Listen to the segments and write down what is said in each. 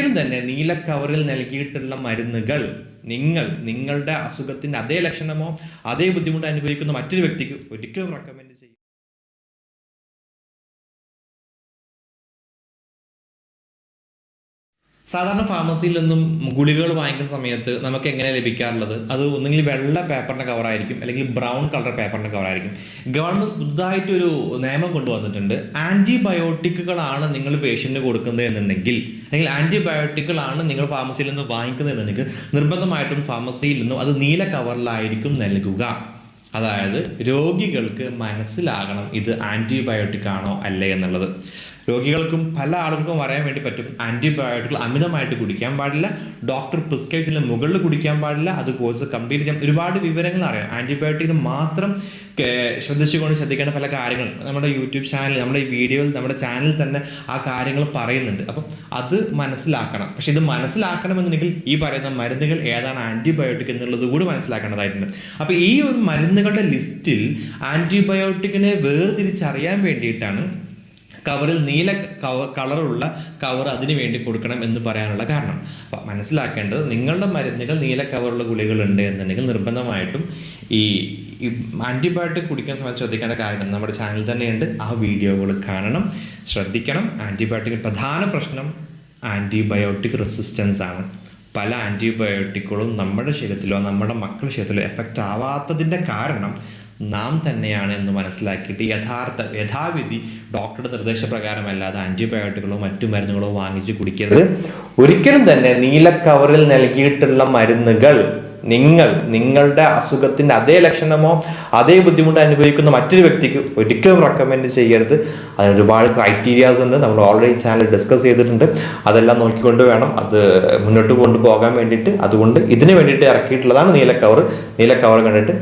ഒരിക്കലും തന്നെ നീല കവറിൽ നൽകിയിട്ടുള്ള മരുന്നുകൾ നിങ്ങൾ നിങ്ങളുടെ അസുഖത്തിന്റെ അതേ ലക്ഷണമോ അതേ ബുദ്ധിമുട്ട് അനുഭവിക്കുന്ന മറ്റൊരു വ്യക്തിക്ക് ഒരിക്കലും റെക്കമെൻഡ് ചെയ്യും സാധാരണ ഫാർമസിയിൽ നിന്നും ഗുളികകൾ വാങ്ങിക്കുന്ന സമയത്ത് നമുക്ക് എങ്ങനെ ലഭിക്കാറുള്ളത്? അത് ഒന്നുകിൽ വെള്ള പേപ്പറിന്റെ കവറായിരിക്കും അല്ലെങ്കിൽ ബ്രൗൺ കളർ പേപ്പറിന്റെ കവറായിരിക്കും ഗവൺമെന്റ് പുതുതായിട്ട് ഒരു നിയമം കൊണ്ടുവന്നിട്ടുണ്ട്. ആന്റിബയോട്ടിക്കുകളാണ് നിങ്ങൾ പേഷ്യന്റിന് കൊടുക്കുന്നത് എന്നുണ്ടെങ്കിൽ അല്ലെങ്കിൽ ആന്റിബയോട്ടിക്കുകളാണ് നിങ്ങൾ ഫാർമസിയിൽ നിന്ന് വാങ്ങിക്കുന്നത് എന്നുണ്ടെങ്കിൽ നിർബന്ധമായിട്ടും ഫാർമസിയിൽ നിന്നും അത് നീല കവറിലായിരിക്കും നൽകുക. അതായത് രോഗികൾക്ക് മനസ്സിലാകണം ഇത് ആന്റിബയോട്ടിക് ആണോ അല്ലേ എന്നുള്ളത്. രോഗികൾക്കും പല ആളുകൾക്കും പറയാൻ വേണ്ടി പറ്റും ആന്റിബയോട്ടിക്കുകൾ അമിതമായിട്ട് കുടിക്കാൻ പാടില്ല ഡോക്ടർ പ്രിസ്ക്രൈബ് മുകളിൽ കുടിക്കാൻ പാടില്ല അത് കോഴ്സ് കംപ്ലീറ്റ് ചെയ്യാം ഒരുപാട് വിവരങ്ങൾ അറിയാം. ആന്റിബയോട്ടിക്കിന് മാത്രം ശ്രദ്ധിച്ചുകൊണ്ട് ശ്രദ്ധിക്കേണ്ട പല കാര്യങ്ങളും. നമ്മുടെ യൂട്യൂബ് ചാനൽ നമ്മുടെ ഈ വീഡിയോയിൽ നമ്മുടെ ചാനലിൽ തന്നെ ആ കാര്യങ്ങൾ പറയുന്നുണ്ട്. അപ്പം അത് മനസ്സിലാക്കണം. പക്ഷെ ഇത് മനസ്സിലാക്കണമെന്നുണ്ടെങ്കിൽ ഈ പറയുന്ന മരുന്നുകൾ ഏതാണ് ആന്റിബയോട്ടിക് എന്നുള്ളത് കൂടി മനസ്സിലാക്കേണ്ടതായിട്ടുണ്ട്. അപ്പോൾ ഈ ഒരു മരുന്നുകളുടെ ലിസ്റ്റിൽ ആന്റിബയോട്ടിക്കിനെ വേർതിരിച്ചറിയാൻ വേണ്ടിയിട്ടാണ് കവറിൽ നീല കവ കളറുള്ള കവർ അതിനു വേണ്ടി കൊടുക്കണം എന്ന് പറയാനുള്ള കാരണം. അപ്പം മനസ്സിലാക്കേണ്ടത് നിങ്ങളുടെ മരുന്നുകൾ നീല കവറുള്ള ഗുളികളുണ്ട് എന്നുണ്ടെങ്കിൽ നിർബന്ധമായിട്ടും ഈ ആന്റിബയോട്ടിക് കുടിക്കുന്ന സമയത്ത് ശ്രദ്ധിക്കേണ്ട കാര്യം നമ്മുടെ ചാനൽ തന്നെയുണ്ട്. ആ വീഡിയോകൾ കാണണം ശ്രദ്ധിക്കണം. ആന്റിബയോട്ടിക് പ്രധാന പ്രശ്നം ആന്റിബയോട്ടിക് റെസിസ്റ്റൻസ് ആണ്. പല ആന്റിബയോട്ടിക്കുകളും നമ്മുടെ ശരീരത്തിലോ നമ്മുടെ മക്കളുടെ ശരീരത്തിലോ എഫക്റ്റ് ആവാത്തതിന്റെ കാരണം നാം തന്നെയാണ് എന്ന് മനസ്സിലാക്കിയിട്ട് യഥാർത്ഥ യഥാവിധി ഡോക്ടറുടെ നിർദ്ദേശപ്രകാരമല്ലാതെ ആന്റിബയോട്ടിക്കുകളോ മറ്റു മരുന്നുകളോ വാങ്ങിച്ച് കുടിക്കരുത്. ഒരിക്കലും തന്നെ നീല കവറിൽ നൽകിയിട്ടുള്ള മരുന്നുകൾ നിങ്ങൾ നിങ്ങളുടെ അസുഖത്തിന്റെ അതേ ലക്ഷണമോ അതേ ബുദ്ധിമുട്ട് അനുഭവിക്കുന്ന മറ്റൊരു വ്യക്തിക്ക് ഒരിക്കലും റെക്കമെൻഡ് ചെയ്യരുത്. അതിന് ഒരുപാട് ക്രൈറ്റീരിയാസ് ഉണ്ട്. നമ്മൾ ഓൾറെഡി ചാനൽ ഡിസ്കസ് ചെയ്തിട്ടുണ്ട്. അതെല്ലാം നോക്കിക്കൊണ്ട് വേണം അത് മുന്നോട്ട് കൊണ്ടുപോകാൻ വേണ്ടിയിട്ട്. അതുകൊണ്ട് ഇതിന് വേണ്ടിയിട്ട് ഇറക്കിയിട്ടുള്ളതാണ് നീല കവർ നീല കവർ കണ്ടിട്ട്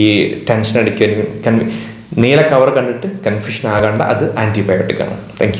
ഈ ടെൻഷൻ അടിക്കാൻ നീല കവർ കണ്ടിട്ട് കൺഫ്യൂഷൻ ആകേണ്ട അത് ആന്റിബയോട്ടിക് ആണ്. താങ്ക്